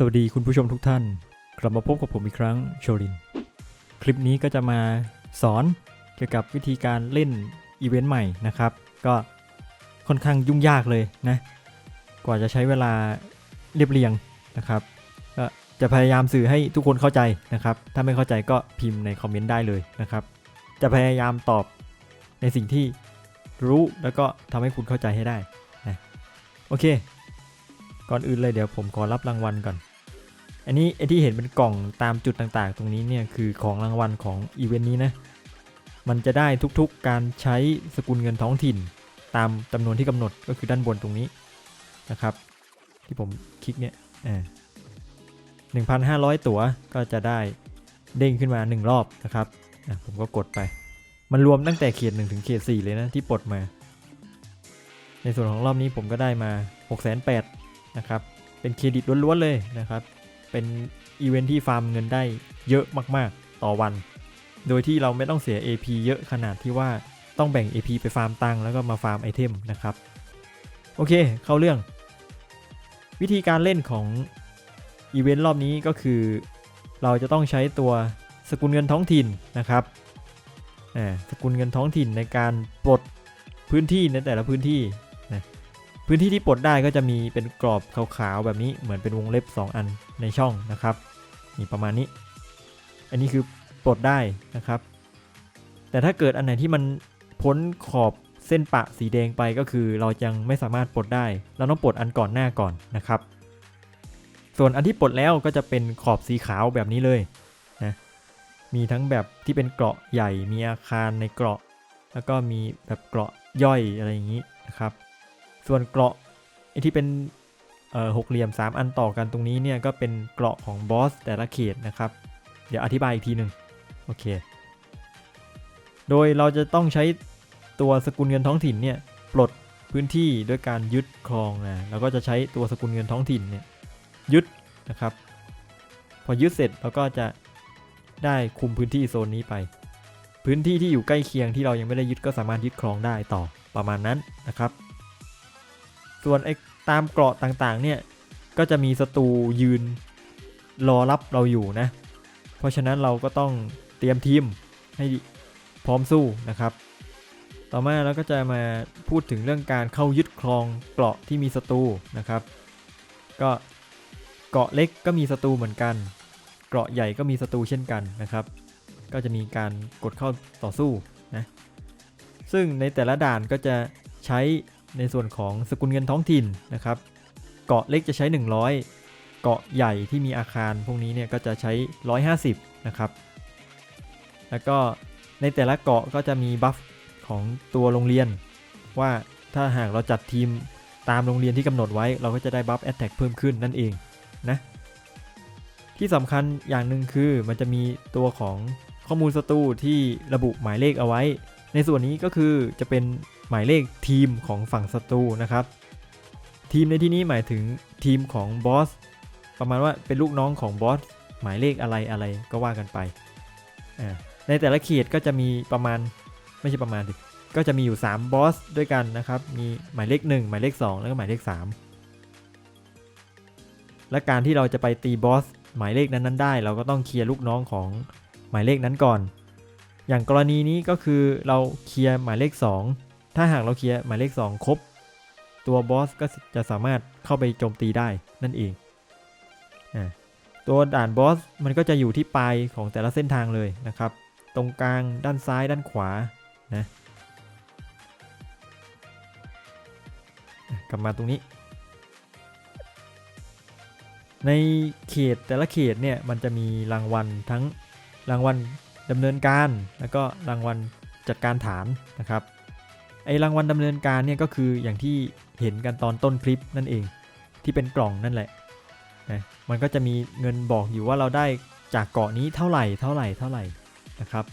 สวัสดีคุณผู้ชมทุกท่าน กลับมาพบกับผมอีกครั้งโชลิน คลิปนี้ก็จะมาสอนเกี่ยวกับวิธีการเล่นอีเวนต์ใหม่นะครับ ก็ค่อนข้างยุ่งยากเลยนะ กว่าจะใช้เวลาเรียบเรียงนะครับ ก็จะพยายามสื่อให้ทุกคนเข้าใจนะครับ ถ้าไม่เข้าใจก็พิมพ์ในคอมเมนต์ได้เลยนะครับ จะพยายามตอบในสิ่งที่รู้แล้วก็ทำให้คุณเข้าใจให้ได้นะโอเค ก่อนอื่นเลยเดี๋ยวผมขอรับรางวัลก่อน อันนี้ไอที่เห็นเป็นกล่องตามจุดต่างๆ ตรงนี้เนี่ยคือของรางวัลของอีเวนต์นี้นะ มันจะได้ทุกๆการใช้สกุลเงินท้องถิ่น ตามจำนวนที่กำหนดก็คือด้านบนตรงนี้นะครับ ที่ผมคลิกเนี่ยอ่า1,500ตั๋วก็จะได้เด้งขึ้นมา 1 รอบนะครับอะผมก็กดไป มันรวมตั้งแต่เขต1ถึงเขต4เลยนะที่ปลดมา ในส่วนของรอบนี้ผมก็ได้มา 6 8 0 0 0นะครับ เป็นเครดิตล้วนๆเลยนะครับ เป็นอีเวนท์ที่ฟาร์มเงินได้เยอะมากๆ ต่อวัน โดยที่เราไม่ต้องเสีย AP เยอะขนาดที่ว่าต้องแบ่ง AP ไปฟาร์มตังค์แล้วก็มาฟาร์มไอเทมนะครับ โอเค เข้าเรื่อง วิธีการเล่นของอีเวนต์รอบนี้ก็คือ เราจะต้องใช้ตัวสกุลเงินท้องถิ่นนะครับอ่าสกุลเงินท้องถิ่นในการปลดพื้นที่ในแต่ละพื้นที่ พื้นที่ที่ปลดได้ก็จะมีเป็นกรอบขาวๆแบบนี้เหมือนเป็นวงเล็บ 2 อันในช่องนะครับนี่ประมาณนี้ อันนี้คือปลดได้นะครับ แต่ถ้าเกิดอันไหนที่มันพ้นขอบเส้นปะสีแดงไปก็คือเรายังไม่สามารถปลดได้ เราต้องปลดอันก่อนหน้าก่อนนะครับ ส่วนอันที่ปลดแล้วก็จะเป็นขอบสีขาวแบบนี้เลยนะมีทั้งแบบที่เป็นเกราะใหญ่มีอาคารในเกราะ แล้วก็มีแบบเกราะย่อยอะไรอย่างนี้นะครับ ส่วนเกราะไอที่เป็นหกเหลี่ยม 3 อันต่อกันตรงนี้เนี่ยก็เป็นเกราะของบอสแต่ละเขตนะครับ เดี๋ยวอธิบายอีกทีหนึ่งโอเค โดยเราจะต้องใช้ตัวสกุลเงินท้องถิ่นเนี่ยปลดพื้นที่ด้วยการยึดครองนะเราก็จะใช้ตัวสกุลเงินท้องถิ่นเนี่ยยึดนะครับ พอยึดเสร็จเราก็จะได้คุมพื้นที่โซนนี้ไป พื้นที่ที่อยู่ใกล้เคียงที่เรายังไม่ได้ยึดก็สามารถยึดครองได้ต่อประมาณนั้นนะครับ ส่วนไอ้ตามเกราะต่างๆเนี่ยก็จะมีศัตรูยืนรอรับเราอยู่นะ เพราะฉะนั้นเราก็ต้องเตรียมทีมให้พร้อมสู้นะครับ ต่อมาเราก็จะมาพูดถึงเรื่องการเข้ายึดครองเกราะที่มีศัตรูนะครับ ก็เกาะเล็กก็มีศัตรูเหมือนกัน เกราะใหญ่ก็มีศัตรูเช่นกันนะครับ ก็จะมีการกดเข้าต่อสู้นะ ซึ่งในแต่ละด่านก็จะใช้ ในส่วนของสกุลเงินท้องถิ่นนะครับ เกาะเล็กจะใช้ 100 เกาะใหญ่ที่มีอาคารพวกนี้เนี่ยก็จะใช้ 150 นะครับ แล้วก็ในแต่ละเกาะก็จะมีบัฟของตัวโรงเรียน ว่าถ้าหากเราจัดทีมตามโรงเรียนที่กำหนดไว้ เราก็จะได้บัฟแอตแทกเพิ่มขึ้นนั่นเองนะที่สำคัญอย่างหนึ่งคือมันจะมีตัวของข้อมูลศัตรูที่ระบุหมายเลขเอาไว้ ในส่วนนี้ก็คือจะเป็น หมายเลขทีมของฝั่งศัตรูนะครับ ทีมในที่นี้หมายถึงทีมของบอสประมาณว่าเป็นลูกน้องของบอสหมายเลขอะไรอะไรก็ว่ากันไปในแต่ละเขตก็จะมีประมาณไม่ใช่ประมาณดิก็จะมีอยู่ 3 บอสด้วยกันนะครับ มีหมายเลข 1 หมายเลข 2 แล้วก็หมายเลข 3 และการที่เราจะไปตีบอสหมายเลขนั้นๆได้ เราก็ต้องเคลียร์ลูกน้องของหมายเลขนั้นก่อน อย่างกรณีนี้ก็คือเราเคลียร์หมายเลข 2 ถ้าหากเราเคลียร์หมายเลข 2 ครบ ตัวบอสก็จะสามารถเข้าไปโจมตีได้นั่นเองอตัวด่านบอสมันก็จะอยู่ที่ปลายของแต่ละเส้นทางเลยนะครับ ตรงกลางด้านซ้ายด้านขวานะกลับมาตรงนี้ ในเขตแต่ละเขตเนี่ยมันจะมีรางวัลทั้งรางวัลดำเนินการ แล้วก็รางวัลจัดการฐานนะครับ ไอรางวัลดำเนินการเนี่ยก็คืออย่างที่เห็นกันตอนต้นคลิปนั่นเอง ที่เป็นกล่องนั่นแหละนะมันก็จะมีเงินบอกอยู่ว่าเราได้จากเกาะนี้เท่าไหร่เท่าไหร่เท่าไหร่นะครับ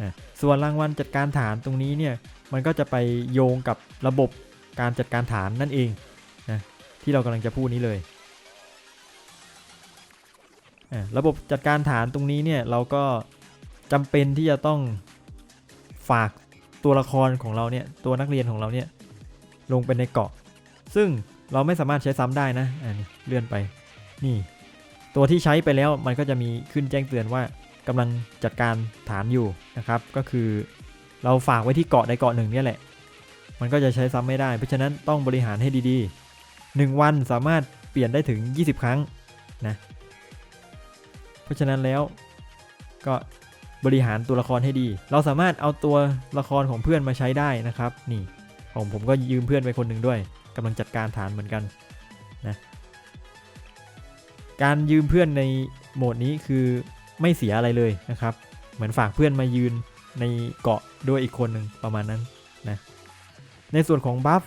นะส่วนรางวัลจัดการฐานตรงนี้เนี่ยมันก็จะไปโยงกับระบบการจัดการฐานนั่นเองนะที่เรากำลังจะพูดนี้เลยอะระบบจัดการฐานตรงนี้เนี่ยเราก็จำเป็นที่จะต้องฝาก ตัวละครของเราเนี่ยตัวนักเรียนของเราเนี่ยลงไปในเกาะ ซึ่งเราไม่สามารถใช้ซ้ำได้นะอันนี้เลื่อนไปนี่ ตัวที่ใช้ไปแล้วมันก็จะมีขึ้นแจ้งเตือนว่ากำลังจัดการฐานอยู่นะครับ ก็คือเราฝากไว้ที่เกาะใดเกาะหนึ่งเนี่ยแหละ มันก็จะใช้ซ้ำไม่ได้ เพราะฉะนั้นต้องบริหารให้ดีๆ 1 วันสามารถเปลี่ยนได้ถึง 20 ครั้งนะเพราะฉะนั้นแล้วก็ บริหารตัวละครให้ดี เราสามารถเอาตัวละครของเพื่อนมาใช้ได้นะครับ นี่ของผมก็ยืมเพื่อนไปคนหนึ่งด้วยกำลังจัดการฐานเหมือนกันนะการยืมเพื่อนในโหมดนี้คือไม่เสียอะไรเลยนะครับ เหมือนฝากเพื่อนมายืนในเกาะด้วยอีกคนหนึ่งประมาณนั้นนะในส่วนของบัฟ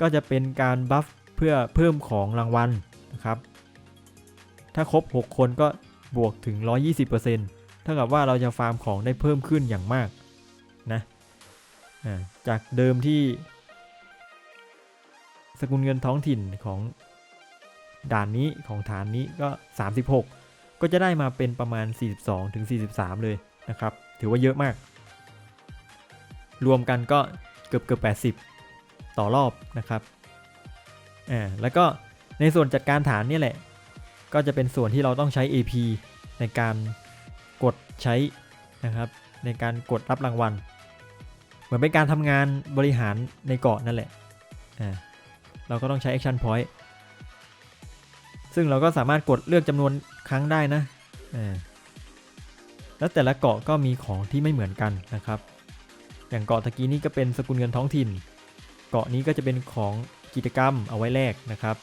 ก็จะเป็นการบัฟเพื่อเพิ่มของรางวัลนะครับ ถ้าครบ 6 คนก็บวกถึง 120% เท่ากับว่าเราจะฟาร์มของได้เพิ่มขึ้นอย่างมากนะจากเดิมที่ สกุลเงินท้องถิ่นของด่านนี้ของฐานนี้ก็ 36 ก็จะได้มาเป็นประมาณ 42ถึง43 เลยนะครับ ถือว่าเยอะมาก รวมกันก็เกือบเกือบ80 ต่อรอบนะครับอ่าแล้วก็ในส่วนจัดการฐานนี่แหละ ก็จะเป็นส่วนที่เราต้องใช้ AP ในการ ใช้นะครับในการกดรับรางวัล เหมือนเป็นการทำงานบริหารในเกาะนั่นแหละอ่าเราก็ต้องใช้ Action Point ซึ่งเราก็สามารถกดเลือกจำนวนครั้งได้นะอ่าแล้วแต่ละเกาะก็มีของที่ไม่เหมือนกันนะครับ อย่างเกาะตะกี้นี้ก็เป็นสกุลเงินท้องถิ่น เกาะนี้ก็จะเป็นของกิจกรรมเอาไว้แลกนะครับ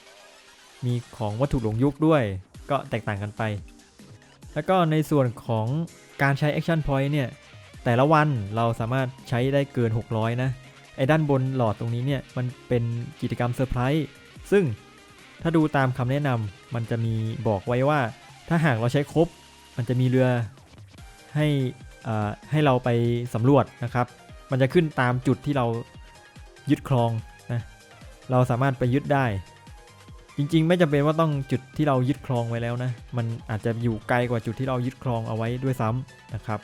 มีของวัตถุหลงยุคด้วย ก็แตกต่างกันไป แล้วก็ในส่วนของการใช้ Action Point เนี่ย แต่ละวันเราสามารถใช้ได้เกิน 600 นะ ไอ้ด้านบนหลอดตรงนี้เนี่ย มันเป็นกิจกรรมเซอร์ไพรส์ ซึ่งถ้าดูตามคำแนะนำมันจะมีบอกไว้ว่า ถ้าหากเราใช้ครบ มันจะมีเรือให้อ่าให้เราไปสำรวจนะครับ มันจะขึ้นตามจุดที่เรายึดครองนะ เราสามารถไปยึดได้ ริงๆ ไม่จำเป็นว่าต้องจุดที่เรายึดครองไว้แล้วนะ มันอาจจะอยู่ไกลกว่าจุดที่เรายึดครองเอาไว้ด้วยซ้ำนะครับ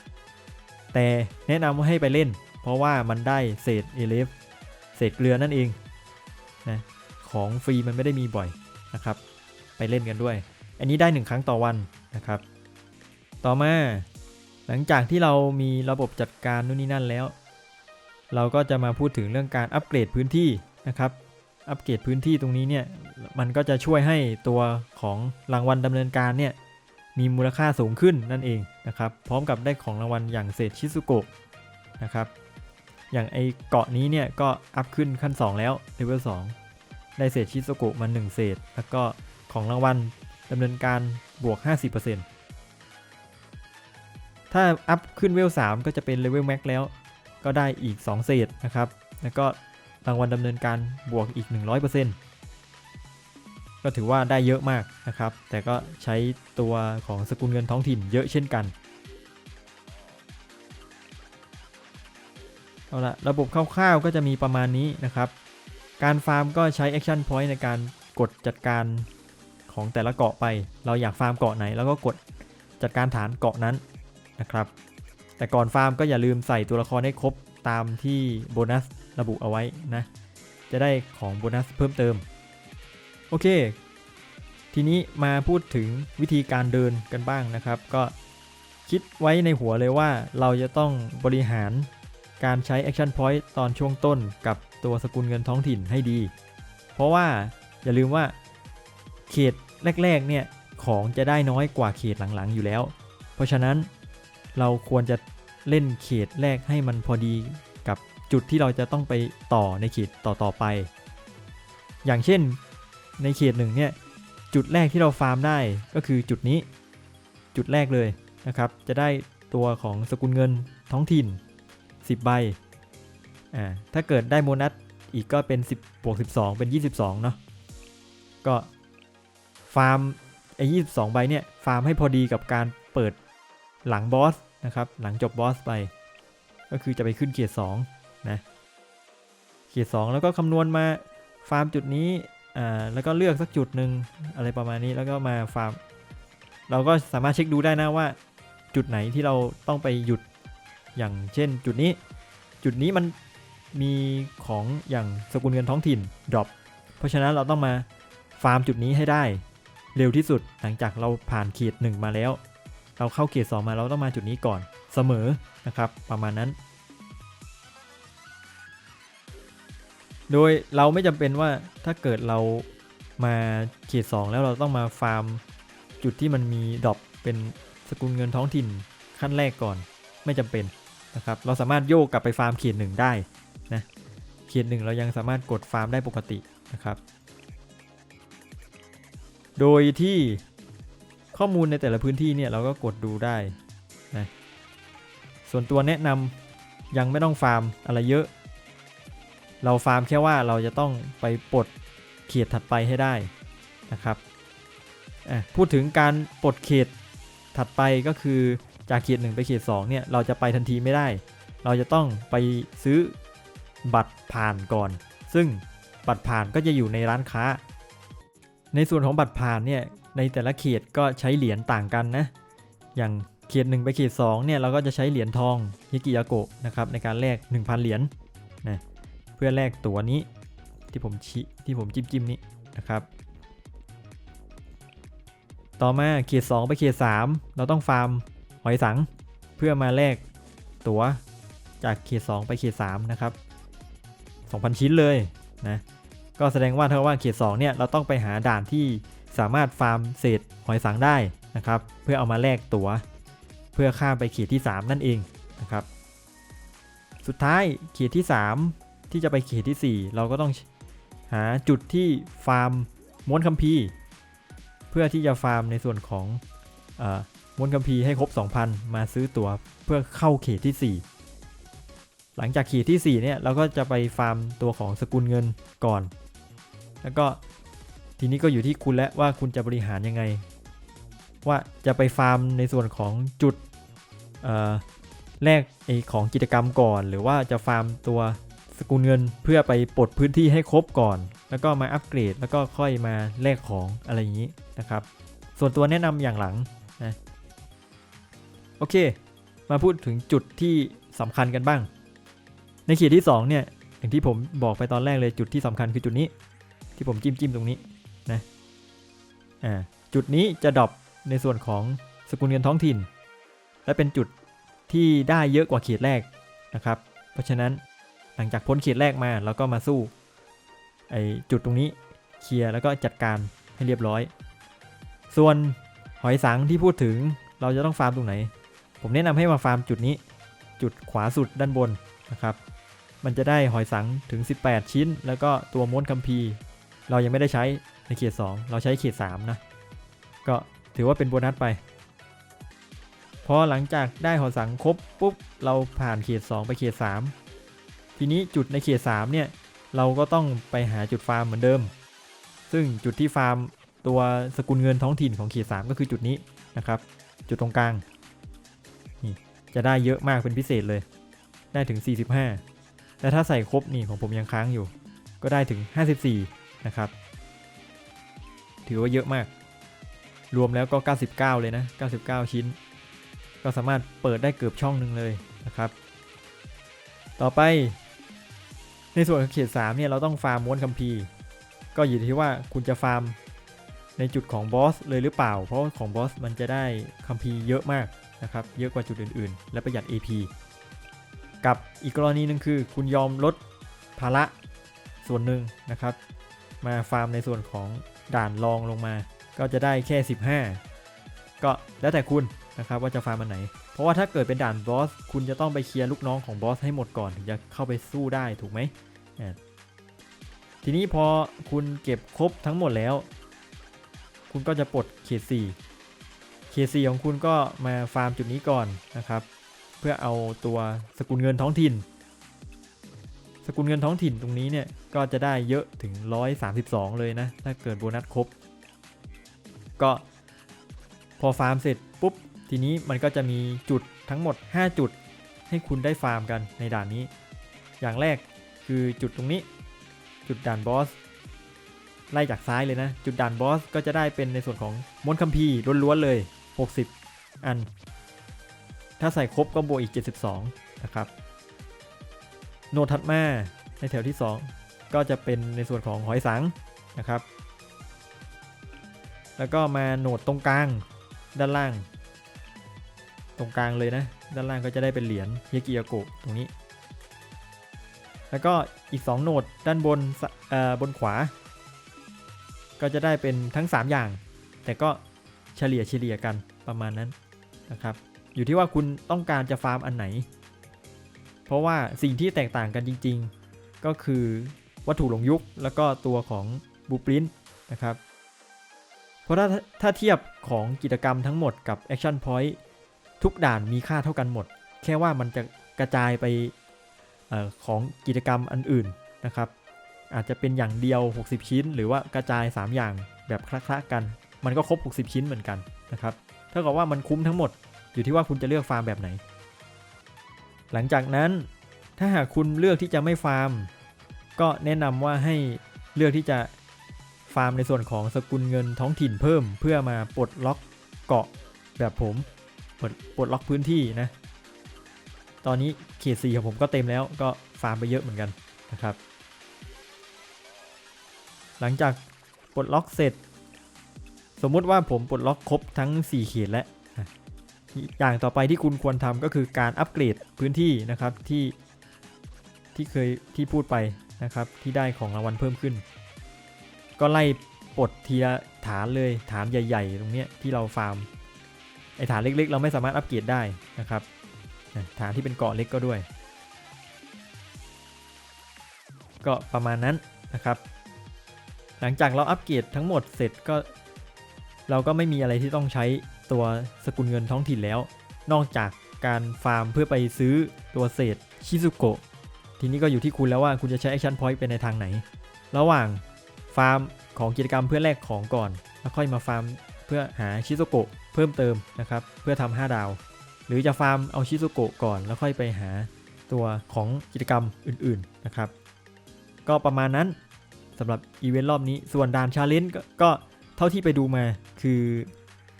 แต่แนะนำว่าให้ไปเล่น เพราะว่ามันได้เศษเอเลฟเศษเกลือนั่นเองนะของฟรีมันไม่ได้มีบ่อยนะครับ ไปเล่นกันด้วย อันนี้ได้หนึ่งครั้งต่อวันนะครับ ต่อมาหลังจากที่เรามีระบบจัดการนู่นนี่นั่นแล้ว เราก็จะมาพูดถึงเรื่องการอัปเกรดพื้นที่นะครับ อัปเกรดพื้นที่ตรงนี้เนี่ยมันก็จะช่วยให้ตัวของรางวัลดำเนินการเนี่ยมีมูลค่าสูงขึ้นนั่นเองนะครับ พร้อมกับได้ของรางวัลอย่างเศษชิซุโกะนะครับอย่างไอเกาะนี้เนี่ยก็อัพขึ้นขั้น 2 แล้วเลเวล2ได้เศษชิซุโกะมา 1 เศษ แล้วก็ของรางวัลดำเนินการบวก 50%ถ้าอัพขึ้นเวล3ก็จะเป็นเลเวลแม็กแล้ว ก็ได้อีก 2 เศษนะครับ แล้วก็ รางวัลดำเนินการบวกอีก 100%ก็ถือว่าได้เยอะมากนะครับ แต่ก็ใช้ตัวของสกุลเงินท้องถิ่นเยอะเช่นกัน เอาละระบบคร่าวๆก็จะมีประมาณนี้นะครับ การฟาร์มก็ใช้ Action Point ในการกดจัดการของแต่ละเกาะไป เราอยากฟาร์มเกาะไหน แล้วก็กดจัดการฐานเกาะนั้นนะครับ แต่ก่อนฟาร์มก็อย่าลืมใส่ตัวละครให้ครบตามที่โบนัส ระบุเอาไว้นะ จะได้ของโบนัสเพิ่มเติม โอเค ทีนี้มาพูดถึงวิธีการเดินกันบ้างนะครับ ก็คิดไว้ในหัวเลยว่าเราจะต้องบริหารการใช้ Action Point ตอนช่วงต้นกับตัวสกุลเงินท้องถิ่นให้ดี เพราะว่าอย่าลืมว่าเขตแรกๆเนี่ยของจะได้น้อยกว่าเขตหลังๆอยู่แล้ว เพราะฉะนั้นเราควรจะเล่นเขตแรกให้มันพอดีกับ จุดที่เราจะต้องไปต่อในเขตต่อๆไป อย่างเช่นในเขตหนึ่งเนี่ยจุดแรกที่เราฟาร์มได้ก็คือจุดนี้ จุดแรกเลยนะครับ จะได้ตัวของสกุลเงินท้องถิ่น 10 ใบอ่าถ้าเกิดได้โบนัสอีกก็เป็น 10บวก12 เป็น 22 เนาะก็ฟาร์มไอ้22ใบเนี่ยฟาร์มให้พอดีกับการเปิดหลังบอสนะครับ หลังจบบอสไป ก็คือจะไปขึ้นเกียร์2 นะเกียร์2แล้วก็คำนวณมาฟาร์มจุดนี้อ่าแล้วก็เลือกสักจุดหนึ่งอะไรประมาณนี้แล้วก็มาฟาร์ม เราก็สามารถเช็คดูได้นะว่า จุดไหนที่เราต้องไปหยุดอย่างเช่น จุดนี้ จุดนี้มันมีของอย่างสกุลเงินท้องถิ่นดรอปเพราะฉะนั้นเราต้องมาฟาร์มจุดนี้ให้ได้ เร็วที่สุดหลังจากเราผ่านเขต1มาแล้ว เราเข้าเขต2มาเราต้องมาจุดนี้ก่อนเสมอนะครับ ประมาณนั้น โดยเราไม่จำเป็นว่าถ้าเกิดเรามาเขต2แล้วเราต้องมาฟาร์มจุดที่มันมีดรอปเป็นสกุลเงินท้องถิ่นขั้นแรกก่อนไม่จำเป็นนะครับ เราสามารถโยกกลับไปฟาร์มเขตหนึ่งได้นะเขตหนึ่งเรายังสามารถกดฟาร์มได้ปกตินะครับ โดยที่ข้อมูลในแต่ละพื้นที่เนี่ยเราก็กดดูได้นะส่วนตัวแนะนำยังไม่ต้องฟาร์มอะไรเยอะ เราฟาร์มแค่ว่าเราจะต้องไปปลดเขตถัดไปให้ได้นะครับพูดถึงการปลดเขตถัดไปก็คือจากเขต1ไปเขต2เนี่ยเราจะไปทันทีไม่ได้ เราจะต้องไปซื้อบัตรผ่านก่อน ซึ่งบัตรผ่านก็จะอยู่ในร้านค้า ในส่วนของบัตรผ่านเนี่ยในแต่ละเขตก็ใช้เหรียญต่างกันนะ อย่างเขต1ไปเขต2เนี่ยเราก็จะใช้เหรียญทองฮิกิยาโกะนะครับในการแลก1,000 เหรียญ เพื่อแลกตัวนี้ที่ผมชี้ที่ผมจิ้มจิ้มๆนี้นะครับ ต่อมาเขต2ไปเขต3เราต้องฟาร์มหอยสัง เพื่อมาแลกตัวจากเขต2ไปเขต3นะครับ 2,000 ชิ้นเลยนะก็แสดงว่าถ้าว่าเขต2เนี่ยเราต้องไปหาด่านที่สามารถฟาร์มเศษหอยสังได้นะครับ เพื่อเอามาแลกตั๋ว เพื่อข้ามไปเขตที่ 3 นั่นเองนะครับ สุดท้ายเขตที่ 3 ที่จะไปเขตที่ 4 เราก็ต้องหาจุดที่ฟาร์มม้วนคัมภีร์ เพื่อที่จะฟาร์มในส่วนของอม้วนคัมภีร์ให้ครบ 2,000 มาซื้อตั๋วเพื่อเข้าเขตที่ 4 หลังจากเขตที่ 4 เนี่ยเราก็จะไปฟาร์มตัวของสกุลเงินก่อน แล้วก็ทีนี้ก็อยู่ที่คุณแล้วว่าคุณจะบริหารยังไง ว่าจะไปฟาร์มในส่วนของจุดแลกไอของกิจกรรมก่อน หรือว่าจะฟาร์มตัว สกุลเงินเพื่อไปปลดพื้นที่ให้ครบก่อน แล้วก็มาอัปเกรด แล้วก็ค่อยมาแลกของอะไรอย่างนี้นะครับ ส่วนตัวแนะนำอย่างหลังนะโอเค มาพูดถึงจุดที่สำคัญกันบ้าง ในเขตที่2เนี่ยอย่างที่ผมบอกไปตอนแรกเลยจุดที่สำคัญคือจุดนี้ ที่ผมจิ้มจิ้มตรงนี้นะอ่าจุดนี้จะดรอปในส่วนของสกุลเงินท้องถิ่น และเป็นจุดที่ได้เยอะกว่าเขตแรกนะครับ เพราะฉะนั้น หลังจากพ้นเขตแรกมาเราก็มาสู้ไอจุดตรงนี้เคลียร์แล้วก็จัดการให้เรียบร้อย ส่วนหอยสังที่พูดถึงเราจะต้องฟาร์มตรงไหน ผมแนะนำให้มาฟาร์มจุดนี้ จุดขวาสุดด้านบนนะครับ มันจะได้หอยสังถึง 18 ชิ้น แล้วก็ตัวม้วนคัมภีร์เรายังไม่ได้ใช้ในเขต 2 เราใช้เขต 3 นะ ก็ถือว่าเป็นโบนัสไป พอหลังจากได้หอสังครบปุ๊บเราผ่านเขต 2 ไปเขต 3 ทีนี้จุดในเขต3เนี่ยเราก็ต้องไปหาจุดฟาร์มเหมือนเดิม ซึ่งจุดที่ฟาร์มตัวสกุลเงินท้องถิ่นของเขต3ก็คือจุดนี้นะครับ จุดตรงกลางนี่จะได้เยอะมากเป็นพิเศษเลย ได้ถึง 45และถ้าใส่ครบนี่ของผมยังค้างอยู่ ก็ได้ถึง 54 นะครับ ถือว่าเยอะมาก รวมแล้วก็ 99 เลยนะ 99 ชิ้น ก็สามารถเปิดได้เกือบช่องหนึ่งเลยนะครับ ต่อไป ในส่วนของเขต3เนี่ยเราต้องฟาร์มม้วนคัมภีร์ก็อยู่ที่ว่าคุณจะฟาร์มในจุดของบอสเลยหรือเปล่า เพราะของบอสมันจะได้คัมภีร์เยอะมากนะครับ เยอะกว่าจุดอื่นๆ และประหยัด AP กับอีกกรณีหนึ่งคือ คุณยอมลดภาระส่วนหนึ่งนะครับ มาฟาร์มในส่วนของด่านรองลงมา ก็จะได้แค่ 15 ก็แล้วแต่คุณนะครับว่าจะฟาร์มมันไหน เพราะว่าถ้าเกิดเป็นด่านบอส คุณจะต้องไปเคลียร์ลูกน้องของบอสให้หมดก่อนถึงจะเข้าไปสู้ได้ถูกไหม ทีนี้พอคุณเก็บครบทั้งหมดแล้ว คุณก็จะปลดเขต4เขต4ของคุณก็มาฟาร์มจุดนี้ก่อนนะครับ เพื่อเอาตัวสกุลเงินท้องถิ่น สกุลเงินท้องถิ่นตรงนี้เนี่ยก็จะได้เยอะถึง 132 เลยนะ ถ้าเกิดโบนัสครบ ก็พอฟาร์มเสร็จปุ๊บ ทีนี้มันก็จะมีจุดทั้งหมด 5 จุดให้คุณได้ฟาร์มกันในด่านนี้ อย่างแรก คือจุดตรงนี้ จุดด่านบอส ไล่จากซ้ายเลยนะ จุดด่านบอสก็จะได้เป็นในส่วนของมนคัมภีร์ล้วนๆเลย 60 อัน ถ้าใส่ครบก็บวกอีก 72 นะครับโนตถัดมาในแถวที่ 2 ก็จะเป็นในส่วนของหอยสังนะครับ แล้วก็มาโหนดตรงกลางด้านล่าง ตรงกลางเลยนะ ด้านล่างก็จะได้เป็นเหรียญเยกิยาโกะตรงนี้ แล้วก็อีก 2 โหนดด้านบนอ่อบนขวา ก็จะได้เป็นทั้ง 3 อย่าง แต่ก็เฉลี่ยเฉลี่ยกันประมาณนั้นนะครับ อยู่ที่ว่าคุณต้องการจะฟาร์มอันไหน เพราะว่าสิ่งที่แตกต่างกันจริง ๆ ก็คือวัตถุหลงยุคแล้วก็ตัวของบูปรินนะครับ เพราะถ้าถ้าเทียบของกิจกรรมทั้งหมดกับ Action Point ทุกด่านมีค่าเท่ากันหมด แค่ว่ามันจะกระจายไป ของกิจกรรมอันอื่นนะครับ อาจจะเป็นอย่างเดียว 60 ชิ้น หรือว่ากระจาย 3 อย่างแบบคละๆกัน มันก็ครบ 60 ชิ้นเหมือนกันนะครับเท่ากับว่ามันคุ้มทั้งหมดอยู่ที่ว่าคุณจะเลือกฟาร์มแบบไหน หลังจากนั้นถ้าหากคุณเลือกที่จะไม่ฟาร์ม ก็แนะนำว่าให้เลือกที่จะฟาร์มในส่วนของสกุลเงินท้องถิ่นเพิ่ม เพื่อมาปลดล็อกเกาะแบบผมปลดปลดล็อกพื้นที่นะ ตอนนี้เขต4ของผมก็เต็มแล้วก็ฟาร์มไปเยอะเหมือนกันนะครับ หลังจากปลดล็อกเสร็จ สมมุติว่าผมปลดล็อกครบทั้ง 4 เขตแล้วอย่างต่อไปที่คุณควรทำก็คือการอัปเกรดพื้นที่นะครับที่ที่เคยที่พูดไปนะครับ ที่ได้ของรางวัลเพิ่มขึ้น ก็ไล่ปลดทีละฐานเลยฐานใหญ่ ๆ ตรงเนี้ยที่เราฟาร์มไอฐานเล็กๆ เราไม่สามารถอัปเกรดได้นะครับ ฐานที่เป็นเกาะเล็กก็ด้วย ก็ประมาณนั้นนะครับ หลังจากเราอัปเกรดทั้งหมดเสร็จก็ เราก็ไม่มีอะไรที่ต้องใช้ตัวสกุลเงินท้องถิ่นแล้ว นอกจากการฟาร์มเพื่อไปซื้อตัวเศษชิซุโกะทีนี้ก็อยู่ที่คุณแล้วว่าคุณจะใช้แอคชั่นพอยต์เป็นในทางไหน ระหว่างฟาร์มของกิจกรรมเพื่อแลกของก่อน แล้วค่อยมาฟาร์มเพื่อหาชิซุโกะเพิ่มเติมนะครับ เพื่อทำ5ดาว หรือจะฟาร์มเอาชิซุโกะก่อนแล้วค่อยไปหาตัวของกิจกรรมอื่นๆนะครับ ก็ประมาณนั้นสำหรับอีเวนต์รอบนี้ส่วนด่านชาเลนจ์ก็เท่าที่ไปดูมาคือ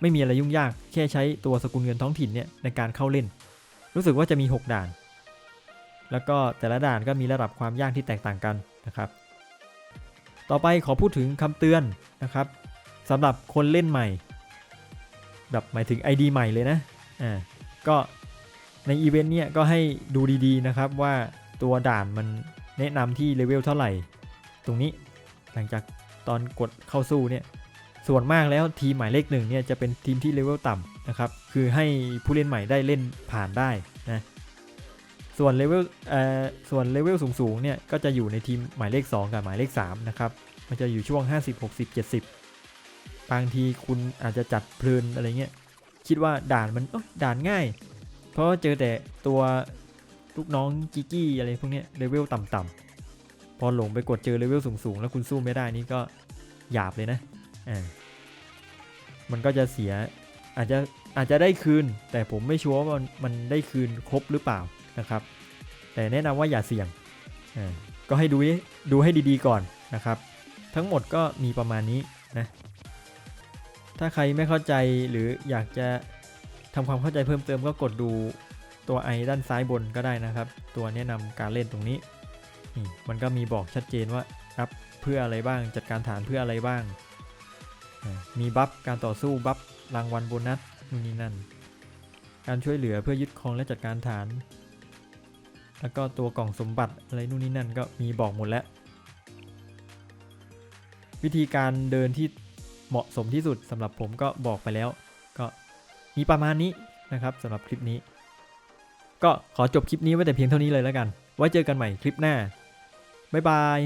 ไม่มีอะไรยุ่งยากแค่ใช้ตัวสกุลเงินท้องถิ่นเนี่ยในการเข้าเล่น รู้สึกว่าจะมี 6 ด่าน แล้วก็แต่ละด่านก็มีระดับความยากที่แตกต่างกันนะครับ ต่อไปขอพูดถึงคำเตือนนะครับสำหรับคนเล่นใหม่ แบบหมายถึง ID ใหม่เลยนะอ่า ก็ในอีเวนต์เนี่ยก็ให้ดูดีๆนะครับว่าตัวด่านมันแนะนำที่เลเวลเท่าไหร่ ตรงนี้หลังจากตอนกดเข้าสู้เนี่ยส่วนมากแล้วทีมหมายเลขหนึ่งเนี่ยจะเป็นทีมที่เลเวลต่ำนะครับคือให้ผู้เล่นใหม่ได้เล่นผ่านได้นะส่วนเลเวลเอ่อส่วนเลเวลสูงๆเนี่ยก็จะอยู่ในทีมหมายเลข 2 กับหมายเลข3นะครับมันจะอยู่ช่วง 50 60 70 บางทีคุณอาจจะจัดเพลินอะไรเงี้ย คิดว่าด่านมันด่านง่าย เพราะาเจอแต่ตัวลูกน้องกิกี้อะไรพวกนี้เลเวลต่ำๆพอหลงไปกดเจอเลเวลสูงๆ แล้วคุณสู้ไม่ได้นี่ก็หยาบเลยนะอ่ามันก็จะเสียอาจจะอาจจะได้คืน แต่ผมไม่ชัวร์ว่ามันมันได้คืนครบหรือเปล่านะครับ แต่แนะนำว่าอย่าเสี่ยงอ่าก็ให้ดูดูให้ดีๆก่อนนะครับ ทั้งหมดก็มีประมาณนี้นะ ถ้าใครไม่เข้าใจหรืออยากจะทำความเข้าใจเพิ่มเติมก็กดดูตัวไอด้านซ้ายบนก็ได้นะครับ ตัวแนะนำการเล่นตรงนี้นี่มันก็มีบอกชัดเจนว่าอัพเพื่ออะไรบ้าง จัดการฐานเพื่ออะไรบ้าง มีบัฟการต่อสู้บัฟรางวัลโบนัสนู่นนี่นั่น การช่วยเหลือเพื่อยึดครองและจัดการฐาน แล้วก็ตัวกล่องสมบัติอะไรนู่นนี่นั่นก็มีบอกหมดแล้ว วิธีการเดินที่ เหมาะสมที่สุดสำหรับผมก็บอกไปแล้ว ก็มีประมาณนี้นะครับสำหรับคลิปนี้ ก็ขอจบคลิปนี้ไว้แต่เพียงเท่านี้เลยแล้วกัน ไว้เจอกันใหม่คลิปหน้า บ๊ายบาย